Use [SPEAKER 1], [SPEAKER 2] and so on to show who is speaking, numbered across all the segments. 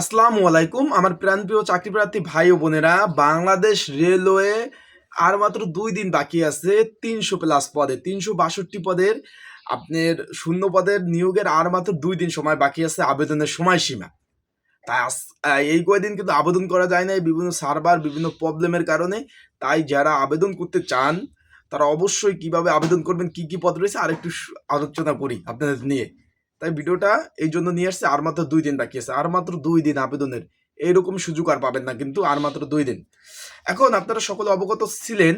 [SPEAKER 1] আসসালামু আলাইকুম। আমার প্রাণপ্রিয় চাকরি প্রার্থী ভাই ও বোনেরা, বাংলাদেশ রেলওয়ে আর মাত্র দুই দিন বাকি আছে, তিনশো প্লাস পদে, তিনশো বাষট্টি পদের, আপনার শূন্য পদের নিয়োগের আর মাত্র দুই দিন সময় বাকি আছে, আবেদনের সময়সীমা। তাই এই কয়দিন কিন্তু আবেদন করা যায় না বিভিন্ন সার্ভার, বিভিন্ন প্রবলেমের কারণে। তাই যারা আবেদন করতে চান, তারা অবশ্যই কীভাবে আবেদন করবেন, কি কি পদ রয়েছে আর একটু আলোচনা করি আপনাদের নিয়ে। তাই ভিডিওটা এই জন্য নিয়ে আসছে, আর মাত্র দুই দিন বাকি আছে। আর মাত্র দুই দিন আবেদনের। এইরকম সুযোগ আর পাবেন না কিন্তু আর মাত্র দুই দিন। এখন আপনারা সকলে অবগত ছিলেন,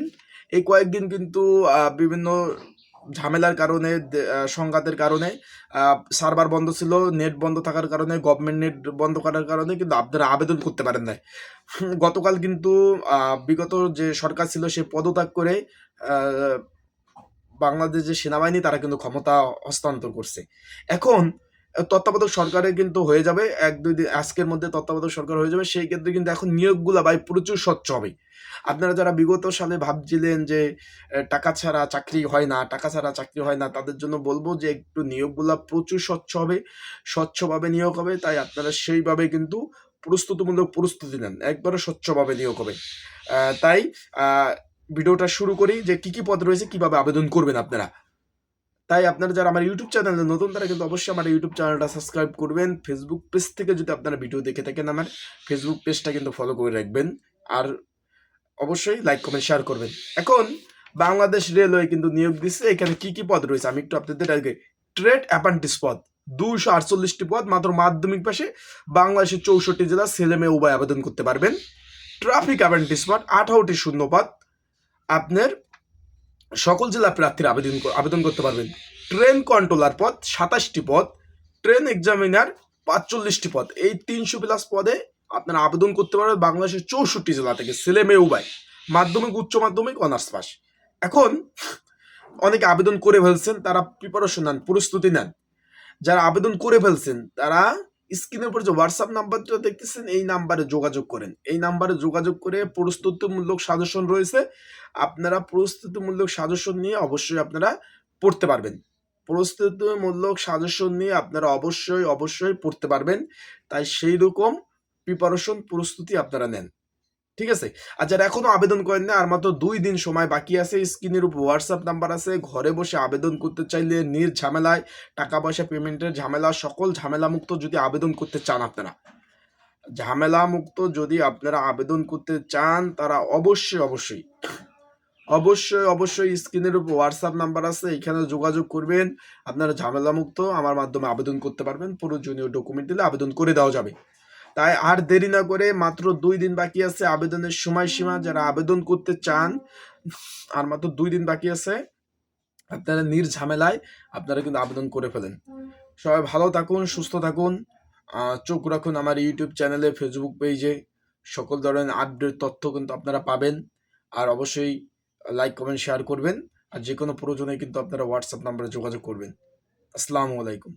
[SPEAKER 1] এই কয়েকদিন কিন্তু বিভিন্ন ঝামেলার কারণে সংঘাতের কারণে সার্ভার বন্ধ ছিল, নেট বন্ধ থাকার কারণে, গভর্নমেন্ট নেট বন্ধ করার কারণে কিন্তু আপনারা আবেদন করতে পারেন না গতকাল কিন্তু বিগত যে সরকার ছিল সে পদত্যাগ করে বাংলাদেশ যে সেনাবাহিনী তারা কিন্তু ক্ষমতা হস্তান্তর করছে। এখন আহ, তত্ত্বাবধায়ক সরকারে কিন্তু হয়ে যাবে এক দুই দিন আজকের মধ্যে তত্ত্বাবধায়ক সরকার হয়ে যাবে সেই ক্ষেত্রে কিন্তু এখন নিয়োগগুলো ভাই প্রচুর স্বচ্ছ হবে। আপনারা যারা বিগত সালে ভাবছিলেন যে টাকা ছাড়া চাকরি হয় না টাকা ছাড়া চাকরি হয় না তাদের জন্য বলব যে একটু নিয়োগগুলা প্রচুর স্বচ্ছ হবে স্বচ্ছভাবে নিয়োগ হবে তাই আপনারা সেইভাবে কিন্তু প্রস্তুতিমূলক প্রস্তুতি নেন একবারে স্বচ্ছভাবে নিয়োগ হবে। তাই ভিডিওটা শুরু করি যে কি কি পদ রয়েছে, কীভাবে আবেদন করবেন আপনারা। তাই আপনারা যারা আমার ইউটিউব চ্যানেলে নতুন, তারা কিন্তু অবশ্যই আমার ইউটিউব চ্যানেলটা সাবস্ক্রাইব করবেন। ফেসবুক পেজ থেকে যদি আপনারা ভিডিও দেখে থাকেন আমার ফেসবুক পেজটা কিন্তু ফলো করে রাখবেন। আর অবশ্যই লাইক কমেন্ট শেয়ার করবেন। এখন বাংলাদেশ রেলওয়ে কিন্তু নিয়োগ দিচ্ছে এখানে কি কি পদ রয়েছে? আমি একটু আপনাদের আগে ট্রেড অ্যাপান্টিস পদ। দুশো আটচল্লিশটি পদ, মাত্র মাধ্যমিক পাশে বাংলাদেশের চৌষট্টি জেলা ছেলে মেয়ে উভয় আবেদন করতে পারবেন। ট্রাফিক অ্যাপান্টিস পদ, আঠারোটি শূন্য পদ। আপনার সকল জেলা প্রার্থীরা আবেদন আবেদন করতে পারবেন। ট্রেন কন্ট্রোলার পদ সাতাশটি পদ, ট্রেন এক্সামিনার পাঁচচল্লিশটি পদ। এই তিনশো প্লাস পদে আপনারা আবেদন করতে পারবেন বাংলাদেশের চৌষট্টি জেলা থেকে, ছেলে মেয়ে উভয়। মাধ্যমিক, উচ্চ মাধ্যমিক অনার্স পাস এখন অনেকে আবেদন করে ফেলছেন, তারা প্রিপারেশন নেন, প্রস্তুতি নেন। যারা আবেদন করে ফেলছেন, তারা স্ক্রিনের উপর যে হোয়াটসঅ্যাপ নাম্বারটা দেখতেছেন, এই নাম্বারে যোগাযোগ করেন। এই নাম্বারে যোগাযোগ করে প্রস্তুতিমূলক সাজেশন রয়েছে। আপনারা প্রস্তুতিমূলক সাজেশন নিয়ে অবশ্যই আপনারা পড়তে পারবেন। প্রস্তুতিমূলক সাজেশন নিয়ে আপনারা অবশ্যই অবশ্যই পড়তে পারবেন। তাই সেই রকম প্রিপারেশন প্রস্তুতি আপনারা নেন। ঠিক আছে? আর যারা এখনও আবেদন করেন না আর মাত্র দুই দিন সময় বাকি আছে, স্ক্রিনের উপর হোয়াটসঅ্যাপ নাম্বার আছে। ঘরে বসে আবেদন করতে চাইলে নির ঝামেলায়, টাকা পয়সা পেমেন্টের ঝামেলা, সকল ঝামেলা মুক্ত যদি আবেদন করতে চান আপনারা। ঝামেলা মুক্ত যদি আপনারা আবেদন করতে চান, তারা অবশ্যই অবশ্যই অবশ্যই অবশ্যই স্ক্রিনের উপর হোয়াটসঅ্যাপ নাম্বার আছে, এখানে যোগাযোগ করবেন। আপনারা ঝামেলা মুক্ত আমার মাধ্যমে আবেদন করতে পারবেন। প্রয়োজনীয় ডকুমেন্ট দিলে আবেদন করে দেওয়া যাবে। তাই আর দেরি না করে মাত্র দুই দিন বাকি আছে আবেদনের সময়সীমা যারা আবেদন করতে চান আর মাত্র দুই দিন বাকি আছে আপনারা নির্ঝামেলায় আপনারা কিন্তু আবেদন করে ফেলেন। সবাই ভালো থাকুন সুস্থ থাকুন চোখ রাখুন আমার ইউটিউব চ্যানেলে ফেসবুক পেজে সকল ধরনের আপডেট তথ্য কিন্তু আপনারা পাবেন। আর অবশ্যই লাইক কমেন্ট শেয়ার করবেন। আর যে কোনো প্রয়োজনে কিন্তু আপনারা হোয়াটসঅ্যাপ নাম্বারে যোগাযোগ করবেন। আসসালামু আলাইকুম।